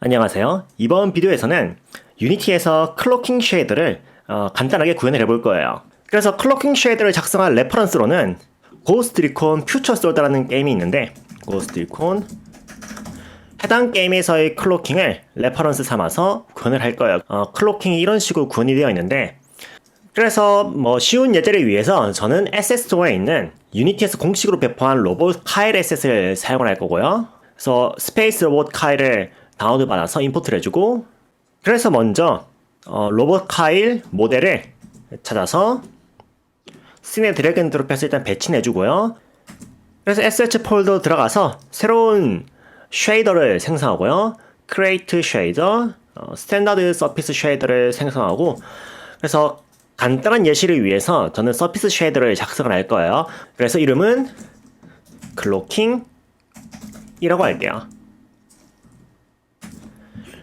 안녕하세요. 이번 비디오에서는 유니티에서 클로킹 쉐이더를 어, 간단하게 구현을 해볼 거예요. 그래서 클로킹 쉐이더를 작성한 레퍼런스로는 고스트 리콘 퓨처 솔더라는 게임이 있는데 고스트 리콘 해당 게임에서의 클로킹을 레퍼런스 삼아서 구현을 할 거예요. 어, 클로킹이 이런 식으로 구현이 되어 있는데 그래서 뭐 쉬운 예제를 위해서 저는 SS 스토어에 있는 유니티에서 공식으로 배포한 로봇 카일 에셋을 사용을 할 거고요. 그래서 스페이스 로봇 카일을 다운을 받아서 임포트를 해주고 그래서 먼저 어, 로봇 카일 모델을 찾아서 씬에 드래그 앤 드롭해서 일단 배치해 주고요. 그래서 SH 폴더 들어가서 새로운 쉐이더를 생성하고요. 크레이트 쉐이더, 어, 스탠다드 서피스 쉐이더를 생성하고 그래서 간단한 예시를 위해서 저는 서피스 쉐이더를 작성을 할 거예요. 그래서 이름은 클로킹 이라고 할게요.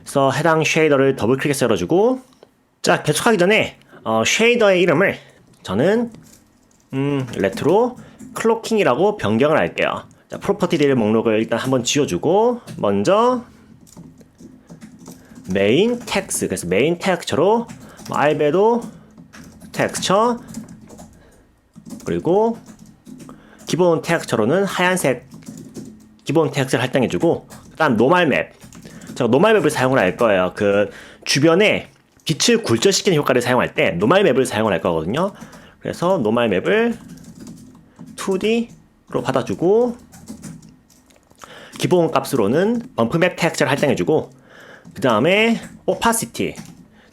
그래서 해당 쉐이더를 더블 클릭해서 열어주고 자 계속하기 전에 어, 쉐이더의 이름을 저는 음, 레트로 클로킹이라고 변경을 할게요. 자, 프로퍼티들 목록을 일단 한번 지워주고 먼저 메인 텍스 그래서 메인 텍스처로 뭐 알베도 텍스처 그리고 기본 텍스처로는 하얀색 기본 텍스를 할당해주고 그다음 노말 맵 제가 노말 맵을 사용을 할 거예요. 그 주변에 빛을 굴절시키는 효과를 사용할 때 노말 맵을 사용을 할 거거든요. 그래서 노말 맵을 2D로 받아주고 기본 값으로는 범프 맵 텍스처를 할당해주고 그 다음에 오파시티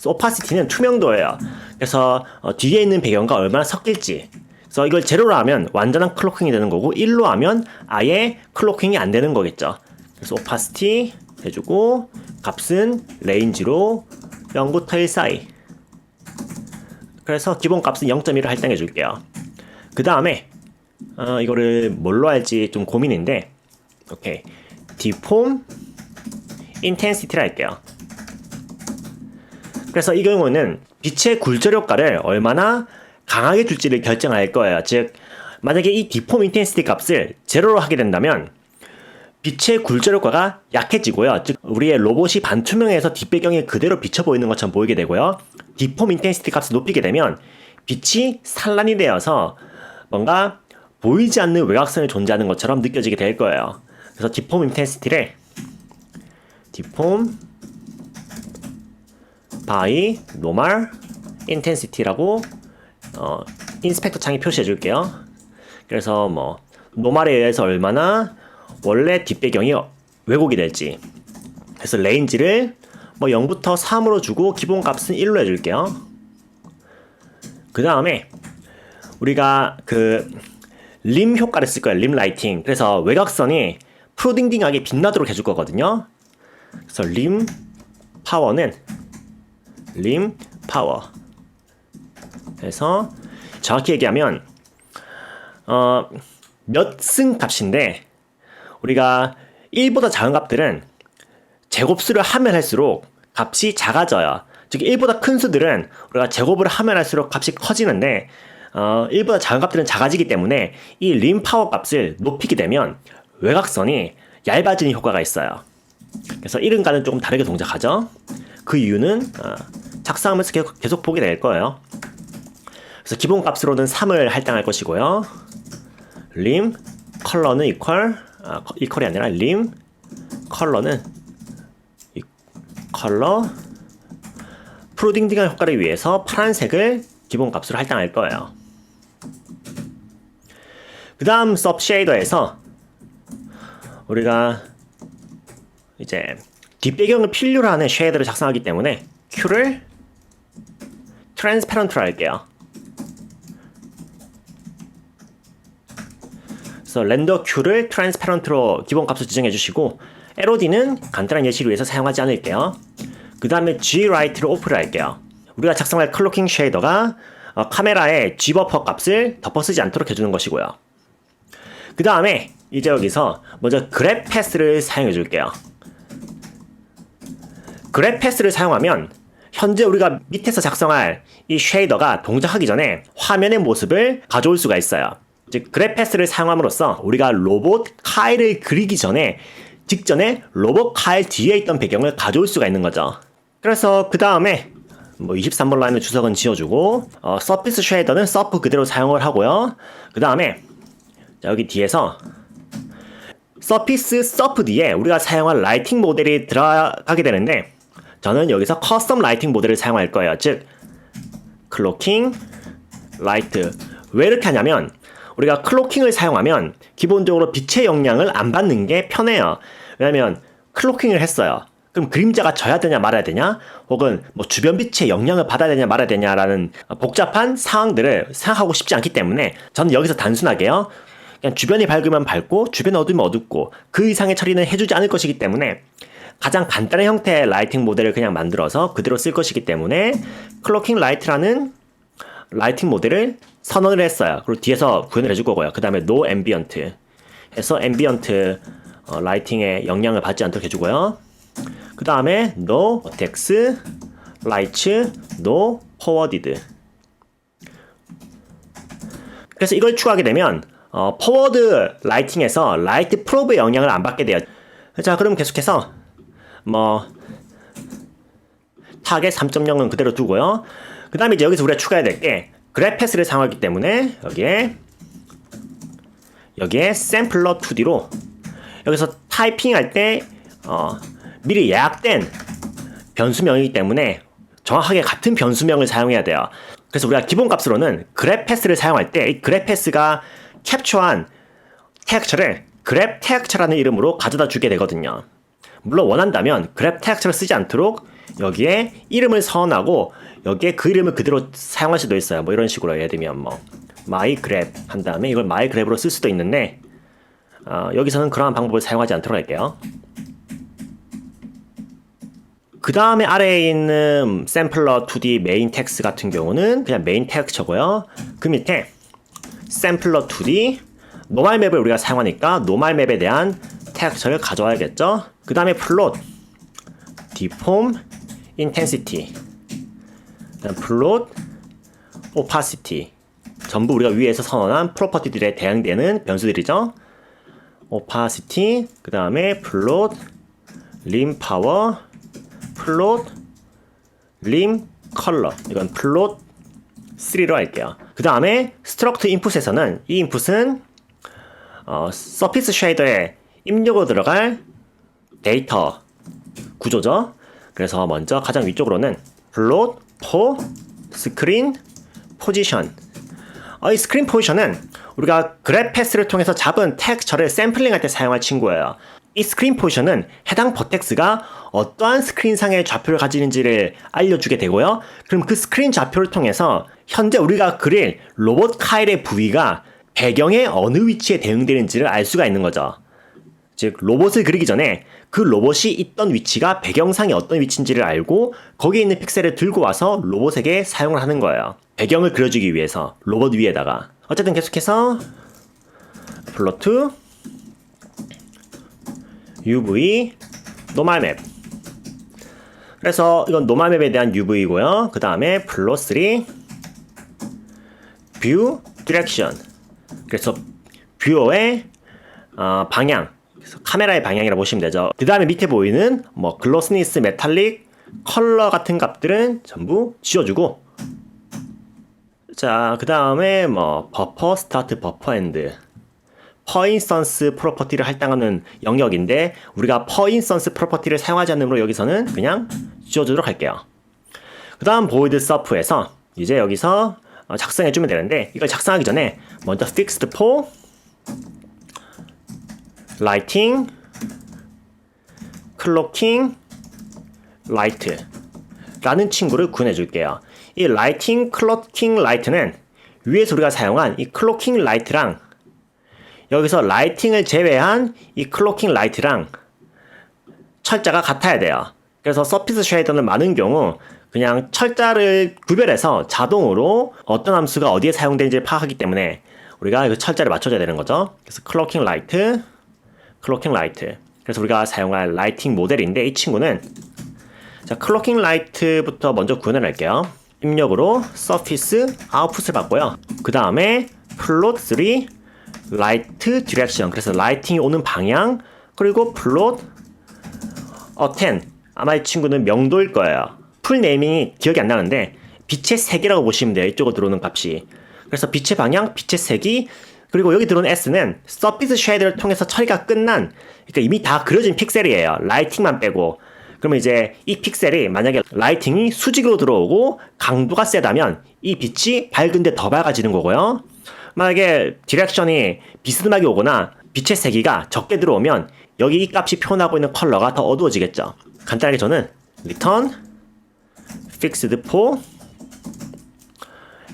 오파시티는 투명도예요. 그래서 어, 뒤에 있는 배경과 얼마나 섞일지 그래서 이걸 제로로 하면 완전한 클로킹이 되는 거고 1로 하면 아예 클로킹이 안 되는 거겠죠. 그래서 오파시티 해주고 값은 레인지로 0부터 1 사이. 그래서 기본 값은 0.1을 할당해 줄게요. 그 다음에 어, 이거를 뭘로 할지 좀 고민인데 오케이. 디폼 인텐시티를 할게요. 그래서 이 경우는 빛의 굴절 효과를 얼마나 강하게 줄지를 결정할 거예요. 즉 만약에 이 디폼 인텐시티 값을 제로로 하게 된다면 빛의 굴절 효과가 약해지고요. 즉 우리의 로봇이 반투명해서 뒷배경에 그대로 비쳐 보이는 것처럼 보이게 되고요. 디폼 인텐시티 값을 높이게 되면 빛이 산란이 되어서 뭔가 보이지 않는 외곽선이 존재하는 것처럼 느껴지게 될 거예요. 그래서 디폼 인텐시티를 디폼 바이 노멀 인텐시티라고 어, 인스펙터 창에 표시해 줄게요. 그래서 뭐 노멀에 의해서 얼마나 원래 뒷배경이 왜곡이 될지. 그래서 레인지를 뭐 0부터 3으로 주고 기본 값은 1로 해줄게요. 그 다음에 우리가 그 림 효과를 쓸 거예요 림 라이팅. 그래서 외곽선이 프로딩딩하게 빛나도록 해줄 거거든요. 그래서 림 파워는 림 파워. 그래서 정확히 얘기하면 어, 몇 승 값인데 우리가 1보다 작은 값들은 제곱수를 하면 할수록 값이 작아져요. 즉 1보다 큰 수들은 우리가 제곱을 하면 할수록 값이 커지는데 어, 1보다 작은 값들은 작아지기 때문에 이 림 파워 값을 높이게 되면 외곽선이 얇아지는 효과가 있어요. 그래서 이름과는 조금 다르게 동작하죠. 그 이유는 어, 작성하면서 계속, 계속 보게 될 거예요. 그래서 기본 값으로는 3을 할당할 것이고요. 림 컬러는 이퀄 아, 이퀄이 아니라 림 컬러는 이 컬러 프로딩딩한 효과를 위해서 파란색을 기본 값으로 할당할 거예요. 그 다음 섭 쉐이더에서 우리가 이제 뒷배경을 필요로 하는 쉐이더를 작성하기 때문에 Q를 트랜스페런트로 할게요. 그래서 렌더 큐를 트랜스페런트로 기본 값을 지정해 주시고 LOD는 간단한 예시를 위해서 사용하지 않을게요. 그 다음에 G 라이트를 오프를 할게요. 우리가 작성할 클로킹 쉐이더가 어, 카메라의 G 버퍼 값을 덮어 쓰지 않도록 해주는 것이고요. 그 다음에 이제 여기서 먼저 그랩 패스를 사용해 줄게요. 그랩 패스를 사용하면 현재 우리가 밑에서 작성할 이 쉐이더가 동작하기 전에 화면의 모습을 가져올 수가 있어요. 즉 그래패스를 사용함으로써 우리가 로봇 카일을 그리기 전에 직전에 로봇 칼 뒤에 있던 배경을 가져올 수가 있는 거죠. 그래서 그 다음에 뭐 23번 라인을 주석은 지어주고 어, 서피스 쉐이더는 서프 그대로 사용을 하고요. 그 다음에 여기 뒤에서 서피스 서프 뒤에 우리가 사용할 라이팅 모델이 들어가게 되는데 저는 여기서 커스텀 라이팅 모델을 사용할 거예요. 즉 클로킹, 라이트. 왜 이렇게 하냐면 우리가 클로킹을 사용하면 기본적으로 빛의 영향을 안 받는 게 편해요. 왜냐면 클로킹을 했어요. 그럼 그림자가 져야 되냐 말아야 되냐 혹은 뭐 주변 빛의 영향을 받아야 되냐 말아야 되냐라는 복잡한 상황들을 생각하고 싶지 않기 때문에 저는 여기서 단순하게요. 그냥 주변이 밝으면 밝고 주변 어두우면 어둡고 그 이상의 처리는 해주지 않을 것이기 때문에 가장 간단한 형태의 라이팅 모델을 그냥 만들어서 그대로 쓸 것이기 때문에 클로킹 라이트라는 라이팅 모델을 선언을 했어요. 그리고 뒤에서 구현을 해줄 거고요. 그 다음에 no ambient 해서 ambient 어, 라이팅에 영향을 받지 않도록 해주고요. 그 다음에 no text, lights, no forwarded. 그래서 이걸 추가하게 되면 어, 포워드 라이팅에서 라이트 프로브의 영향을 안 받게 돼요. 자, 그럼 계속해서 뭐 타겟 3.0은 그대로 두고요. 그 다음에 이제 여기서 우리가 추가해야 될 게 그래패스를 사용하기 때문에 여기에 여기에 샘플러 2D로 여기서 타이핑 할 때 어, 미리 예약된 변수명이기 때문에 정확하게 같은 변수명을 사용해야 돼요. 그래서 우리가 기본 값으로는 그래패스를 사용할 때 이 그래패스가 캡처한 텍스처를 그랩 텍스처라는 이름으로 가져다 주게 되거든요. 물론 원한다면 그랩 텍스처를 쓰지 않도록 여기에 이름을 선언하고 여기에 그 이름을 그대로 사용할 수도 있어요. 뭐 이런 식으로 예를 들면 뭐 my grab 한 다음에 이걸 grab으로 쓸 수도 있는데 어, 여기서는 그러한 방법을 사용하지 않도록 할게요. 그 다음에 아래에 있는 샘플러 2D 메인 텍스 같은 경우는 그냥 메인 텍스처고요. 그 밑에 샘플러 2D 노말 맵을 우리가 사용하니까 노말 맵에 대한 텍스처를 가져와야겠죠. 그 다음에 플롯, 디폼, 인텐시티, 플롯, 오파시티 전부 우리가 위에서 선언한 프로퍼티들에 대응되는 변수들이죠. 오파시티, 그 다음에 플롯, 림 파워, 플롯, 림 컬러 이건 플롯 3로 할게요. 그 다음에 스트럭트 인풋에서는 이 인풋은 어, 서피스 쉐이더에 입력으로 들어갈 데이터 구조죠. 그래서 먼저 가장 위쪽으로는 플롯, 포, 스크린, 포지션. 어, 이 스크린 포지션은 우리가 그래프 패스를 통해서 잡은 텍스처를 샘플링할 때 사용할 친구예요. 이 스크린 포지션은 해당 버텍스가 어떠한 스크린상의 좌표를 가지는지를 알려주게 되고요. 그럼 그 스크린 좌표를 통해서 현재 우리가 그릴 로봇 카일의 부위가 배경의 어느 위치에 대응되는지를 알 수가 있는 거죠. 즉 로봇을 그리기 전에 그 로봇이 있던 위치가 배경상이 어떤 위치인지를 알고 거기에 있는 픽셀을 들고 와서 로봇에게 사용을 하는 거예요. 배경을 그려주기 위해서 로봇 위에다가 어쨌든 계속해서 플로트 UV 노말 맵 그래서 이건 노말 맵에 대한 UV이고요. 그 다음에 플로 3뷰 디렉션 그래서 뷰어의 어, 방향 카메라의 방향이라고 보시면 되죠. 그 다음에 밑에 보이는 뭐 글로스니스, 메탈릭, 컬러 같은 값들은 전부 지워주고 자, 그 다음에 뭐 버퍼, 스타트, 버퍼 엔드 퍼인선스 프로퍼티를 할당하는 영역인데 우리가 퍼인선스 프로퍼티를 사용하지 않으므로 여기서는 그냥 지워주도록 할게요. 그 다음 보이드 서프에서 이제 여기서 어, 작성해주면 되는데 이걸 작성하기 전에 먼저 fixed for lighting, clocking, light 라는 친구를 구현해 줄게요. 이 lighting, clocking, light는 위에서 우리가 사용한 이 clocking light랑 여기서 라이팅을 제외한 이 클로킹 라이트랑 철자가 같아야 돼요. 그래서 서피스 쉐이더는 많은 경우 그냥 철자를 구별해서 자동으로 어떤 함수가 어디에 사용되는지 를 파악하기 때문에 우리가 그 철자를 맞춰줘야 되는 거죠. 그래서 클로킹 라이트, 클로킹 라이트. 그래서 우리가 사용할 라이팅 모델인데 이 친구는 자 클로킹 라이트부터 먼저 구현을 할게요. 입력으로 서피스 아웃풋을 받고요. 그 다음에 플롯 3 라이트 디렉션 그래서 라이팅이 오는 방향 그리고 플롯 어텐 아마 이 친구는 명도일 거예요. 풀 네이밍이 기억이 안 나는데 빛의 색이라고 보시면 돼요. 이쪽으로 들어오는 값이. 그래서 빛의 방향, 빛의 색이 그리고 여기 들어오는 S는 서피스 쉐이드를 통해서 처리가 끝난 그러니까 이미 다 그려진 픽셀이에요. 라이팅만 빼고. 그러면 이제 이 픽셀이 만약에 라이팅이 수직으로 들어오고 강도가 세다면 이 빛이 밝은데 더 밝아지는 거고요. 만약에 디렉션이 비스듬하게 오거나 빛의 세기가 적게 들어오면 여기 이 값이 표현하고 있는 컬러가 더 어두워지겠죠. 간단하게 저는 return fixed for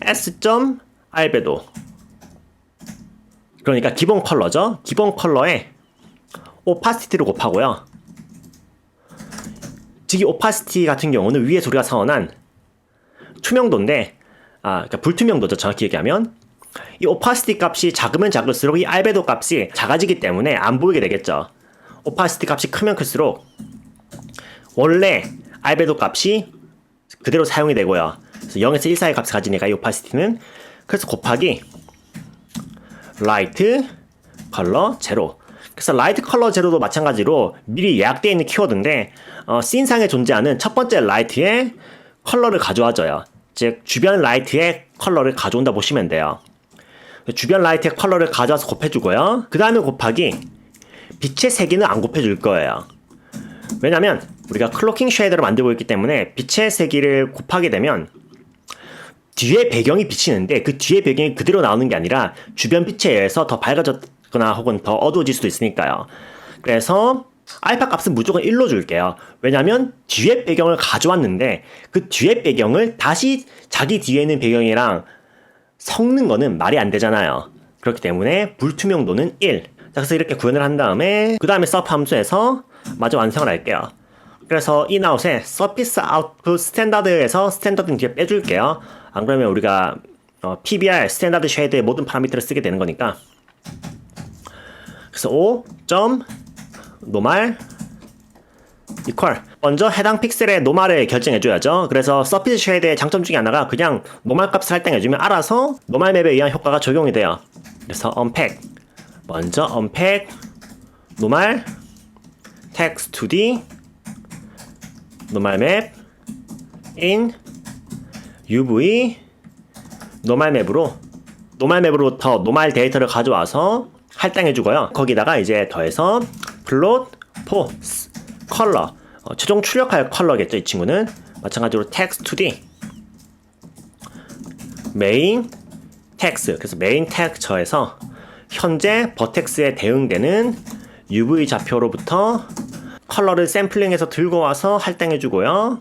s. 그러니까 기본 컬러죠. 기본 컬러에 오파시티를 곱하고요. 즉, 이 오파시티 같은 경우는 위에서 우리가 사원한 투명도인데, 아, 그러니까 불투명도죠. 정확히 얘기하면. 이 오파시티 값이 작으면 작을수록 이 알베도 값이 작아지기 때문에 안 보이게 되겠죠. 오파시티 값이 크면 클수록 원래 알베도 값이 그대로 사용이 되고요. 그래서 0에서 1 사이의 값을 가지니까 이 오파시티는 그래서 곱하기 라이트 컬러 제로 그래서 라이트 컬러 제로도 마찬가지로 미리 예약되어 있는 키워드인데 어, 씬상에 존재하는 첫 번째 라이트의 컬러를 가져와줘요. 즉 주변 라이트의 컬러를 가져온다 보시면 돼요. 주변 라이트의 컬러를 가져와서 곱해주고요. 그 다음에 곱하기 빛의 세기는 안 곱해줄 거예요. 왜냐면 우리가 클로킹 쉐이더를 만들고 있기 때문에 빛의 세기를 곱하게 되면 뒤에 배경이 비치는데 그 뒤에 배경이 그대로 나오는 게 아니라 주변 빛에 의해서 더 밝아졌거나 혹은 더 어두워질 수도 있으니까요. 그래서 알파 값은 무조건 1로 줄게요. 왜냐면 뒤에 배경을 가져왔는데 그 뒤에 배경을 다시 자기 뒤에 있는 배경이랑 섞는 거는 말이 안 되잖아요. 그렇기 때문에 불투명도는 1. 자, 그래서 이렇게 구현을 한 다음에 그 다음에 서프 함수에서 마저 완성을 할게요. 그래서 인아웃에 서피스 아웃풋 스탠다드에서 스탠다드는 뒤에 빼줄게요. 안 그러면 우리가 어, PBR 스탠다드 쉐이드의 모든 파라미터를 쓰게 되는 거니까. 그래서 5. 점 노말 이퀄 먼저 해당 픽셀의 노말을 결정해줘야죠. 그래서 서피스 쉐이드의 장점 중에 하나가 그냥 노말 값을 할당해주면 알아서 노말 맵에 의한 효과가 적용이 돼요. 그래서 unpack 먼저 unpack 노말 text 2D 노말 맵 in UV 노말 맵으로 노말 맵으로부터 노말 데이터를 가져와서 할당해 주고요. 거기다가 이제 더해서 플롯 포 컬러 어, 최종 출력할 컬러겠죠. 이 친구는 마찬가지로 text 2D 메인 텍스 그래서 메인 텍스처에서 현재 버텍스에 대응되는 UV 좌표로부터 컬러를 샘플링해서 들고 와서 할당해 주고요.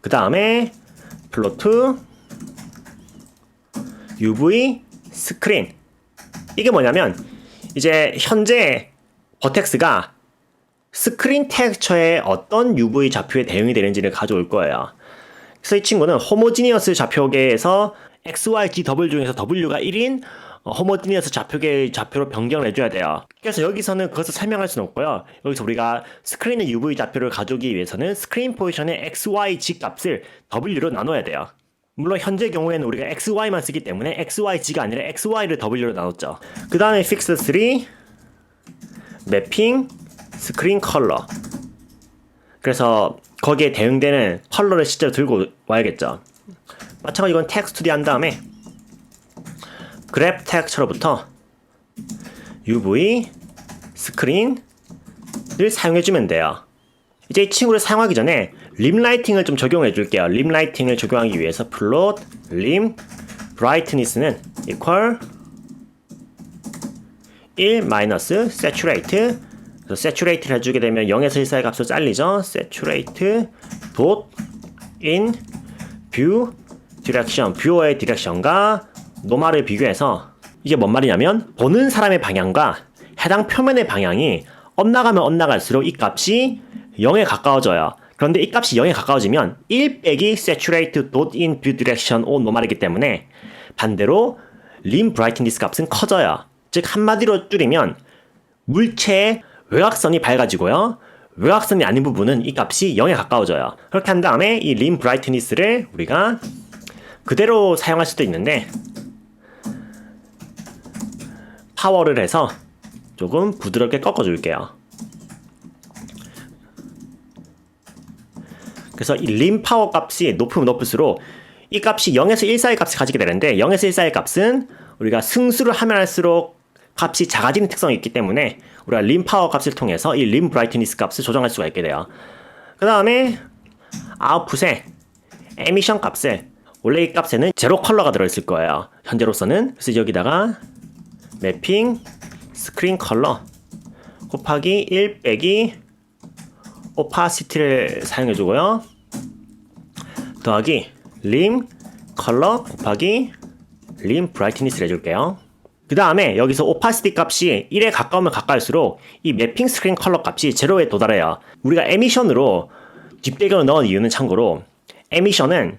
그 다음에 플로트 UV 스크린 이게 뭐냐면 이제 현재 버텍스가 스크린 텍스처에 어떤 UV 좌표에 대응이 되는지를 가져올 거예요. 그래서 이 친구는 호모지니어스 좌표계에서 XYG 더블 중에서 W가 1인 호모지니어스 좌표계의 좌표로 변경을 해줘야 돼요. 그래서 여기서는 그것을 설명할 수는 없고요. 여기서 우리가 스크린의 UV 좌표를 가져오기 위해서는 스크린 포지션의 XYG 값을 W로 나눠야 돼요. 물론 현재 경우에는 우리가 XY만 쓰기 때문에 XYG가 아니라 XY를 W로 나눴죠. 그 다음에 fix 3 매핑 스크린 컬러 그래서 거기에 대응되는 컬러를 실제로 들고 와야겠죠. 마찬가지로 이건 텍스트 한 다음에 그래프 텍스처로부터 UV 스크린을 사용해주면 돼요. 이제 이 친구를 사용하기 전에 림 라이팅을 좀 적용해 줄게요. 림 라이팅을 적용하기 위해서 플롯 림 브라이트니스는 equal 1 마이너스 세츄레이트 그래서 세츄레이트를 해주게 되면 0에서 1 사이 값으로 잘리죠. 세츄레이트 돗인 뷰 디렉션 뷰어의 디렉션과 노말을 비교해서 이게 뭔 말이냐면 보는 사람의 방향과 해당 표면의 방향이 엇나가면 엇나갈수록 이 값이 0에 가까워져요. 그런데 이 값이 0에 가까워지면 1 빼기 saturate dot in view direction o 노말이기 때문에 반대로 림 brightness 값은 커져요. 즉 한마디로 줄이면 물체의 외곽선이 밝아지고요. 외곽선이 아닌 부분은 이 값이 0에 가까워져요. 그렇게 한 다음에 이 림 브라이트니스를 우리가 그대로 사용할 수도 있는데 파워를 해서 조금 부드럽게 꺾어 줄게요. 그래서 이 림 파워 값이 높으면 높을수록 이 값이 0에서 1 사이 값을 가지게 되는데 0에서 1 사이 값은 우리가 승수를 하면 할수록 값이 작아지는 특성이 있기 때문에 우리가 림 파워 값을 통해서 이 림 브라이트니스 값을 조정할 수가 있게 돼요. 그 다음에 아웃풋에 에미션 값을 원래 이 값에는 제로 컬러가 들어있을 거예요. 현재로서는 그래서 여기다가 매핑 스크린 컬러 곱하기 1 빼기 오파시티를 사용해 주고요. 더하기 림 컬러 곱하기 림 브라이트니스를 해줄게요. 그 다음에 여기서 오파시티 값이 1에 가까우면 가까울수록 이 매핑 스크린 컬러 값이 제로에 도달해요. 우리가 에미션으로 뒷배경을 넣은 이유는 참고로 에미션은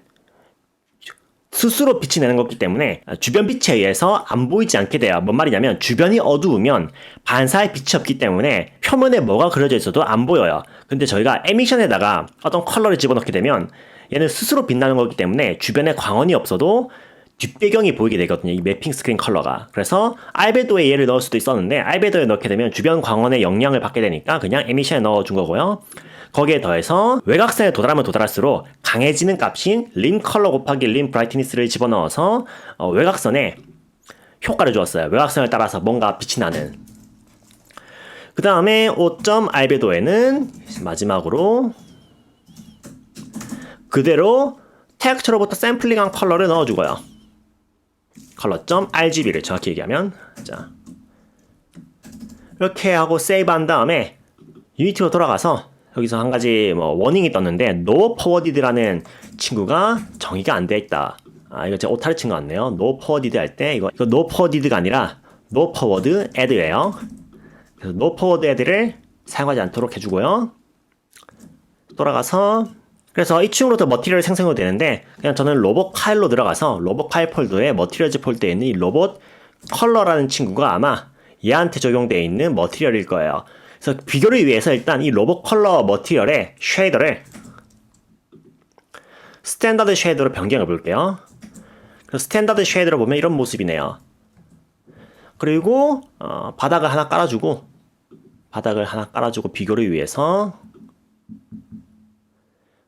스스로 빛이 내는 거기 때문에 주변 빛에 의해서 안 보이지 않게 돼요. 뭔 말이냐면 주변이 어두우면 반사의 빛이 없기 때문에 표면에 뭐가 그려져 있어도 안 보여요. 근데 저희가 에미션에다가 어떤 컬러를 집어넣게 되면 얘는 스스로 빛나는 거기 때문에 주변에 광원이 없어도 뒷배경이 보이게 되거든요. 이 매핑 스크린 컬러가. 그래서 알베도에 얘를 넣을 수도 있었는데 알베도에 넣게 되면 주변 광원의 영향을 받게 되니까 그냥 에미션에 넣어준 거고요. 거기에 더해서 외곽선에 도달하면 도달할수록 강해지는 값인 림 컬러 곱하기 림 브라이트니스를 집어넣어서 어, 외곽선에 효과를 주었어요. 외곽선을 따라서 뭔가 빛이 나는. 그 다음에 5점 알베도에는 마지막으로 그대로 텍스처로부터 샘플링한 컬러를 넣어주고요. 컬러.점 RGB를 정확히 얘기하면 자 이렇게 하고 세이브한 다음에 유니티로 돌아가서 여기서 한 가지 뭐 워닝이 떴는데 no forwarded라는 친구가 정의가 안돼 있다. 아 이거 제가 오타를 친 것 같네요. no forwarded 할 때 이거 이거 no forwarded가 아니라 no forward add예요. 그래서 no forward add를 사용하지 않도록 해주고요. 돌아가서 그래서 이 친구로부터 머티리얼 생성이 되는데 그냥 저는 로봇 파일로 들어가서 로봇 파일 폴더에 머티리얼즈 폴더에 있는 이 로봇 컬러라는 친구가 아마 얘한테 적용되어 있는 머티리얼일 거예요. 그래서 비교를 위해서 일단 이 로봇 컬러 머티리얼의 쉐이더를 스탠다드 쉐이더로 변경해 볼게요. 스탠다드 쉐이더로 보면 이런 모습이네요. 그리고 어, 바닥을 하나 깔아주고 바닥을 하나 깔아주고 비교를 위해서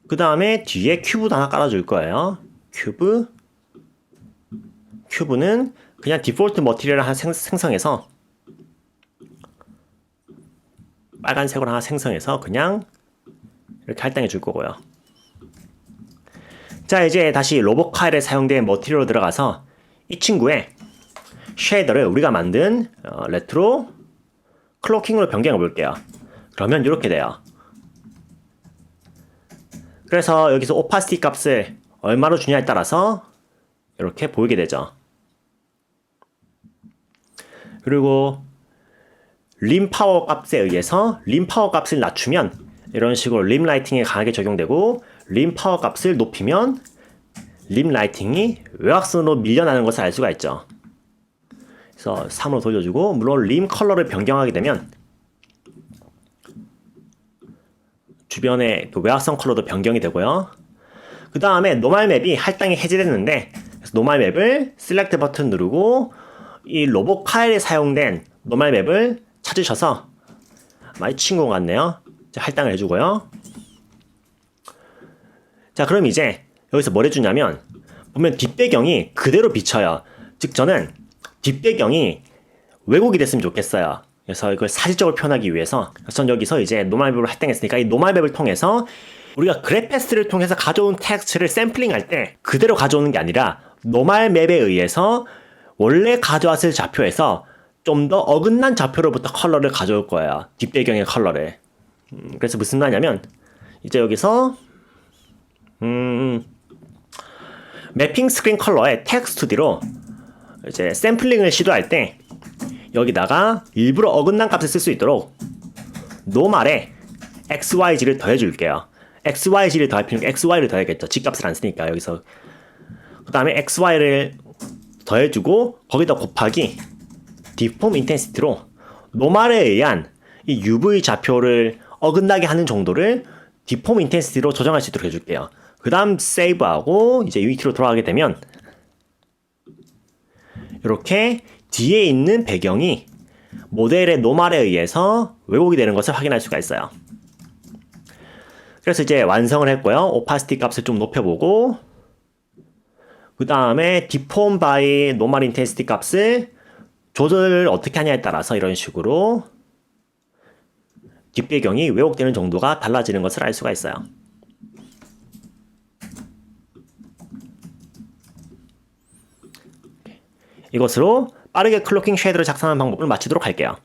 그 다음에 뒤에 큐브도 하나 깔아줄 거예요. 큐브 큐브는 그냥 디폴트 머티리얼을 하나 생, 생성해서 빨간색으로 하나 생성해서 그냥 이렇게 할당해 줄 거고요. 자 이제 다시 로봇 카일에 사용된 머티리얼로 들어가서 이 친구의 쉐이더를 우리가 만든 어, 레트로 클로킹으로 변경해 볼게요. 그러면 이렇게 돼요. 그래서 여기서 오파시티 값을 얼마로 주냐에 따라서 이렇게 보이게 되죠. 그리고 림 파워 값에 의해서 림 파워 값을 낮추면 이런 식으로 림 라이팅에 강하게 적용되고 림 파워 값을 높이면 림 라이팅이 외곽선으로 밀려나는 것을 알 수가 있죠. 그래서 3으로 돌려주고 물론 림 컬러를 변경하게 되면 주변의 그 외곽선 컬러도 변경이 되고요. 그 다음에 노말 맵이 할당이 해제됐는데 노말 맵을 셀렉트 버튼 누르고 이 로봇 파일에 사용된 노말 맵을 찾으셔서 아마 이 친구 같네요. 자, 할당을 해주고요. 자, 그럼 이제 여기서 뭘 해주냐면 보면 뒷배경이 그대로 비쳐요. 즉 저는 뒷배경이 왜곡이 됐으면 좋겠어요. 그래서 이걸 사실적으로 표현하기 위해서 전 여기서 이제 노말맵을 할당했으니까 이 노말맵을 통해서 우리가 그래패스를 통해서 가져온 텍스트를 샘플링할 때 그대로 가져오는 게 아니라 노말맵에 의해서 원래 가져왔을 좌표에서 좀 더 어긋난 좌표로부터 컬러를 가져올 거예요. 뒷배경의 컬러를. 음, 그래서 무슨 말이냐면 이제 여기서 음, 매핑 스크린 컬러의 텍스트 뒤로 이제 샘플링을 시도할 때 여기다가 일부러 어긋난 값을 쓸 수 있도록 노말에 xyz를 더해줄게요. xyz를 더할 필요는 xy를 더해야겠죠. 집값을 안 쓰니까 여기서 그 다음에 xy를 더해주고 거기다 곱하기 디폼 인텐시티로 노말에 의한 이 UV 좌표를 어긋나게 하는 정도를 디폼 인텐시티로 조정할 수 있도록 해줄게요. 그 다음 세이브하고 이제 유니티로 돌아가게 되면 이렇게 뒤에 있는 배경이 모델의 노말에 의해서 왜곡이 되는 것을 확인할 수가 있어요. 그래서 이제 완성을 했고요. 오파시티 값을 좀 높여보고 그 다음에 deform by normal intensity 값을 조절을 어떻게 하냐에 따라서 이런 식으로 뒷배경이 왜곡되는 정도가 달라지는 것을 알 수가 있어요. 이것으로 빠르게 클로킹 쉐이드를 작성하는 방법을 마치도록 할게요.